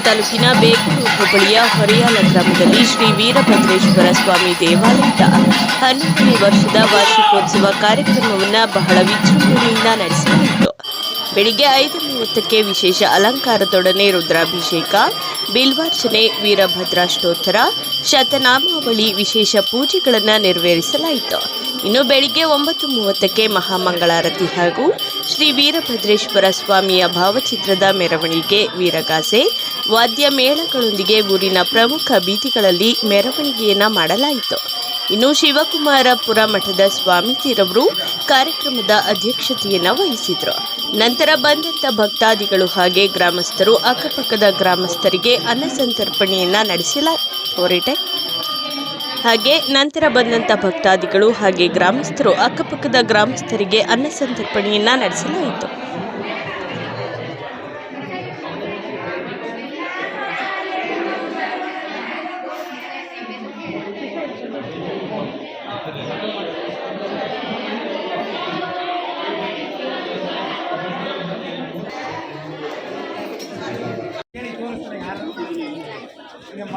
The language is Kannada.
ತಾಲೂಕಿನ ಬೇಗೂರು ಹೋಬಳಿಯ ಹೊರೆಯಾಲ ಗ್ರಾಮದಲ್ಲಿ ಶ್ರೀ ವೀರಭದ್ರೇಶ್ವರ ಸ್ವಾಮಿ ದೇವಾಲಯದ ಹನ್ನೊಂದನೇ ವರ್ಷದ ವಾರ್ಷಿಕೋತ್ಸವ ಕಾರ್ಯಕ್ರಮವನ್ನು ಬಹಳ ವಿಜೃಂಭಣೆಯಿಂದ ನಡೆಸಲಾಯಿತು. ಬೆಳಿಗ್ಗೆ ಐದು ಮೂವತ್ತಕ್ಕೆ ವಿಶೇಷ ಅಲಂಕಾರದೊಡನೆ ರುದ್ರಾಭಿಷೇಕ, ಬಿಲ್ವಾರ್ಚನೆ, ವೀರಭದ್ರಾಷ್ಟೋತ್ತರ, ಶತನಾಮಾವಳಿ ವಿಶೇಷ ಪೂಜೆಗಳನ್ನು ನೆರವೇರಿಸಲಾಯಿತು. ಇನ್ನು ಬೆಳಿಗ್ಗೆ ಒಂಬತ್ತು ಮೂವತ್ತಕ್ಕೆ ಮಹಾಮಂಗಳಾರತಿ ಹಾಗೂ ಶ್ರೀ ವೀರಭದ್ರೇಶ್ವರ ಸ್ವಾಮಿಯ ಭಾವಚಿತ್ರದ ಮೆರವಣಿಗೆ ವೀರಗಾಸೆ. ವಾದ್ಯ ಮೇಳಗಳೊಂದಿಗೆ ಊರಿನ ಪ್ರಮುಖ ಬೀದಿಗಳಲ್ಲಿ ಮೆರವಣಿಗೆಯನ್ನು ಮಾಡಲಾಯಿತು. ಇನ್ನು ಶಿವಕುಮಾರಪುರ ಮಠದ ಸ್ವಾಮೀಜಿರವರು ಕಾರ್ಯಕ್ರಮದ ಅಧ್ಯಕ್ಷತೆಯನ್ನು ವಹಿಸಿದರು. ನಂತರ ಬಂದಂತ ಭಕ್ತಾದಿಗಳು ಹಾಗೆ ಗ್ರಾಮಸ್ಥರು ಅಕ್ಕಪಕ್ಕದ ಗ್ರಾಮಸ್ಥರಿಗೆ ಅನ್ನ ಸಂತರ್ಪಣೆಯನ್ನ ನಡೆಸಲಾಯಿತು ಹಾಗೆ ನಂತರ ಬಂದಂತ ಭಕ್ತಾದಿಗಳು ಹಾಗೆ ಗ್ರಾಮಸ್ಥರು ಅಕ್ಕಪಕ್ಕದ ಗ್ರಾಮಸ್ಥರಿಗೆ ಅನ್ನ ಸಂತರ್ಪಣೆಯನ್ನ ನಡೆಸಲಾಯಿತು. ನಮ್ಮ